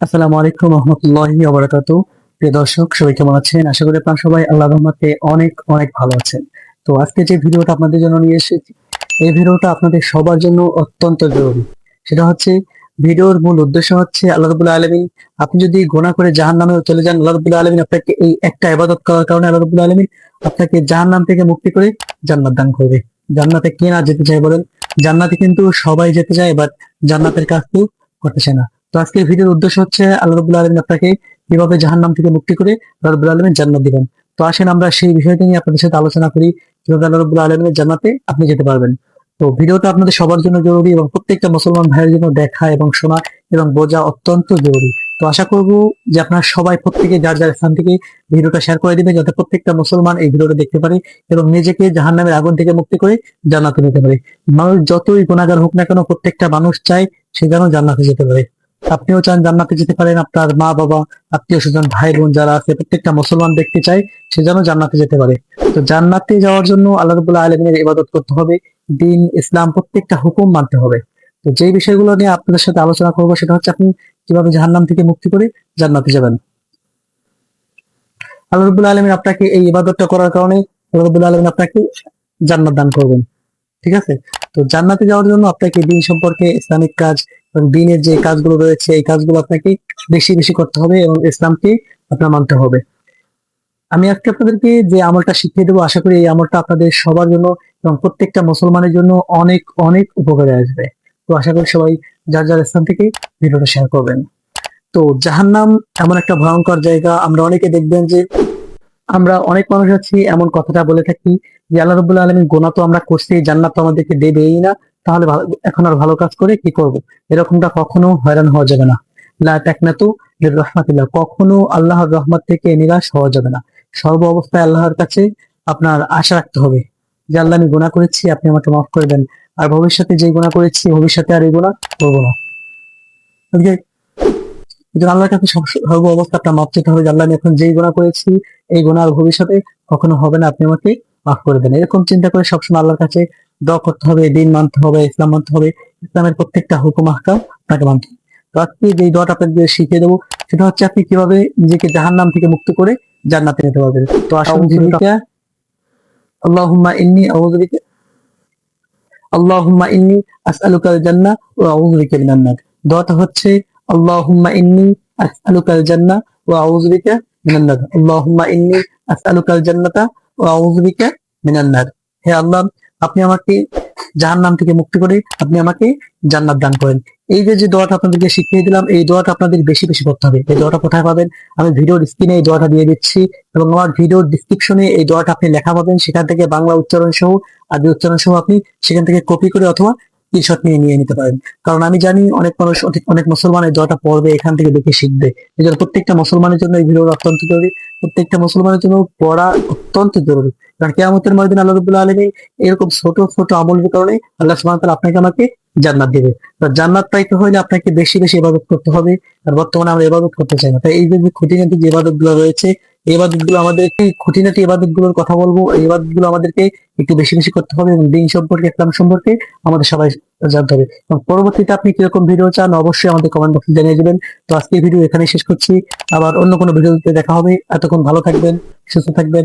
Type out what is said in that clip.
আসসালামু আলাইকুম রহমতুল্লাহি ওবরাকাত প্রিয় দর্শক, সবাই কেমন আছেন? আশা করি আপনারা সবাই আল্লাহ রহমতে অনেক অনেক ভালো আছেন। তো আজকে যে ভিডিওটা আপনাদের জন্য নিয়ে এসেছি, এই ভিডিওটা আপনাদের সবার জন্য অত্যন্ত জরুরি। সেটা হচ্ছে, ভিডিওর মূল উদ্দেশ্য হচ্ছে আল্লাহ রবুল্লাহ আলমিন, আপনি যদি গোনা করে জাহান নামে চলে যান, আল্লাহ রবুল্লাহ আলমিন আপনাকে এই একটা ইবাদত করার কারণে আল্লাহ রবুল্লাহ আলমিন আপনাকে জাহান নাম থেকে মুক্তি করে জান্নাত দান করবে। জান্নাতে কে না যেতে চায় বলেন? জান্নাতে কিন্তু সবাই যেতে চায় বাট জান্নাতের কাজ কেউ করতে চায় না। তো আজকের ভিডিওর উদ্দেশ্য হচ্ছে আল্লাহ রবুল্লাহ আলমিন আপনাকে কীভাবে জাহান্নাম থেকে মুক্তি করে আল্লাহ রবুল্লাহ আলমিন জান্নাত দিবেন। তো আসেন আমরা সেই বিষয়টি নিয়ে আপনাদের সাথে আলোচনা করি, কীভাবে আল্লাহ রবুল্লাহ আলমিনের জান্নাতে আপনি যেতে পারবেন। তো ভিডিওটা আপনাদের সবার জন্য জরুরি এবং প্রত্যেকটা মুসলমান ভাইয়ের জন্য দেখা এবং শোনা এবং বোঝা অত্যন্ত জরুরি। তো আশা করব যে আপনারা সবাই প্রত্যেকে যার যার স্থান থেকে ভিডিওটা শেয়ার করে দিবেন, যাতে প্রত্যেকটা মুসলমান এই ভিডিওটা দেখতে পারে এবং নিজেকে জাহান্নামের আগুন থেকে মুক্তি করে জান্নাতে নিতে পারে। মানুষ যতই গুণাগার হোক না কেন, প্রত্যেকটা মানুষ চায় সে যেন জান্নাতে যেতে পারে। আপনিও চান জান্নাতে যেতে পারেন, আপনার মা, বাবা, আত্মীয় স্বজন, ভাই, বোন যারা আছে, প্রত্যেকটা মুসলমান দেখতে চায়, সে যেন জান্নাতে যেতে পারে। তো জান্নাতে যাওয়ার জন্য আল্লাহ রবুল্লাহ আলমিনের ইবাদত করতে হবে, দিন, ইসলাম প্রত্যেকটা হুকুম মানতে হবে। তো যেই বিষয়গুলো নিয়ে আপনাদের সাথে আলোচনা করব, সেটা হচ্ছে আপনি কীভাবে জাহান্নাম থেকে মুক্তি করে জান্নাতে যাবেন। আল্লাহ রবুল্লাহ আলমিন আপনাকে এই ইবাদতটা করার কারণে আল্লাহ রবুল্লাহ আলমিন আপনাকে জান্নাত দান করবেন। ঠিক আছে? তো জান্নাতে যাওয়ার জন্য আপনাকে দিন সম্পর্কে ইসলামিক কাজ দিনের যে কাজগুলো রয়েছে, এই কাজগুলো আপনাকে বেশি বেশি করতে হবে এবং ইসলামকে আপনার মানতে হবে। আমি আজকে আপনাদেরকে যে আমলটা শিখিয়ে দেবো, আশা করি এই আমলটা আপনাদের সবার জন্য এবং প্রত্যেকটা মুসলমানের জন্য অনেক অনেক উপকারে আসবে। তো আশা করি সবাই যার যার স্থান থেকে ভিডিওটা শেয়ার করবেন। তো জাহান্নাম এমন একটা ভয়ঙ্কর জায়গা, আমরা অনেকে দেখবেন যে আমরা অনেক মানুষ আছি, এমন কথাটা বলে থাকি যে, আল্লাহ রবুল্লাহ আলমী গোনা তো আমরা করছি, জান্নাত তো আমাদেরকে দেবেই না। তাহলে এখন আর ভালো কাজ করে কি করব? এরকমটা কখনো হয়রান হওয়া যাবে না। লা তাকনাতু রাহমাতিল্লাহ কখনো আল্লাহর রহমত থেকে নিরাশ হওয়া যাবে না। সর্ব অবস্থায় আল্লাহর কাছে আপনার আশা রাখতে হবে যে, আল্লাহ আমি গুনাহ করেছি, আপনি আমাকে মাফ করে দেন। আর ভবিষ্যতে যেই গুনাহ করেছি, ভবিষ্যতে আর এই গুনাহ করব না। আল্লাহর কাছে সর্ব অবস্থা আপনার মাপ চেতে হবে যে, আল্লাহ আমি এখন যেই গুনাহ করেছি, এই গুণা আর ভবিষ্যতে কখনো হবে না, আপনি আমাকে মাফ করে দেন। এরকম চিন্তা করে সবসময় আল্লাহর কাছে দোয়া করতে হবে দিন মানতে হবে ইসলাম মানতে হবে ইসলামের প্রত্যেকটা হুকুম আহকাম আপনাকে মানতে হবে। তো আজকে যে দোয়াটা আপনাকে শিখিয়ে দেবো সেটা হচ্ছে আপনি কীভাবে নিজেকে জাহান্নাম থেকে মুক্ত করে জান্নাতে নিতে পারবেন। তো আসুন আল্লাহুম্মা ইন্নি আউযু বিকা আল্লাহুম্মা ইন্নি আসআলুকাল জান্নাহ ওয়া আউযু বিকা মিনান নার। দোয়াটা হচ্ছে আল্লাহুম্মা ইন্নি আসআলুকাল জান্নাহ ওয়া আউযু বিকা মিনান নার। আল্লাহুম্মা ইন্নি আসআলুকাল জান্নাতা ওয়া আউযু বিকা মিনান নার। হে আল্লাহ আপনি আমাকে জাহান্নাম থেকে মুক্তি করে আপনি আমাকে জান্নাত দান করেন। এই যে যে দোয়াটা আপনাদেরকে শিখিয়ে দিলাম, এই দোয়াটা আপনাদের বেশি বেশি করতে হবে। এই দোয়াটা কোথায় পাবেন? আমি ভিডিওর স্ক্রিনে এই দোয়াটা দিয়ে দিচ্ছি এবং আমার ভিডিওর ডিসক্রিপশনে এই দোয়াটা আপনি লেখা পাবেন। সেখান থেকে বাংলা উচ্চারণ সহ আদি উচ্চারণ সহ আপনি সেখান থেকে কপি করে অথবা স্ক্রিনশট নিয়ে নিয়ে নিতে পারেন। কারণ আমি জানি অনেক মানুষ, অনেক- অনেক মুসলমান এই দোয়াটা পড়বে, এখান থেকে দেখে শিখবে। এই জন্য প্রত্যেকটা মুসলমানের জন্য এই ভিডিও অত্যন্ত জরুরি। প্রত্যেকটা মুসলমানের জন্য পড়া অত্যন্ত জরুরি। কারণ কেয়ামতের ময়দিন আল্লাহ রবুল্লাহ আলমী এরকম ছোট ছোট আমলের কারণে আল্লাহ ওয়া আপনাকে আমাকে জান্নাত দেবে। জান্নাত পাইতে হলে আপনাকে বেশি বেশি ইবাদত করতে হবে। আর বর্তমানে আমরা ইবাদত করতে চাই না। তাই এই যে খুঁটিনাটি যে ইবাদতগুলো রয়েছে, এই ইবাদতগুলো আমাদেরকে খুঁটিনাটি ইবাদতগুলোর কথা বলব, এই ইবাদতগুলো আমাদেরকে একটু বেশি বেশি করতে হবে এবং দিন সম্পর্কে, ইসলাম সম্পর্কে আমাদের সবাই জানতে হবে। এবং পরবর্তীতে আপনি কীরকম ভিডিও চান, অবশ্যই আমাদের কমেন্ট বক্সে জানিয়ে দেবেন। তো আজকে ভিডিও এখানে শেষ করছি। আবার অন্য কোনো ভিডিওতে দেখা হবে। এতক্ষণ ভালো থাকবেন, সুস্থ থাকবেন।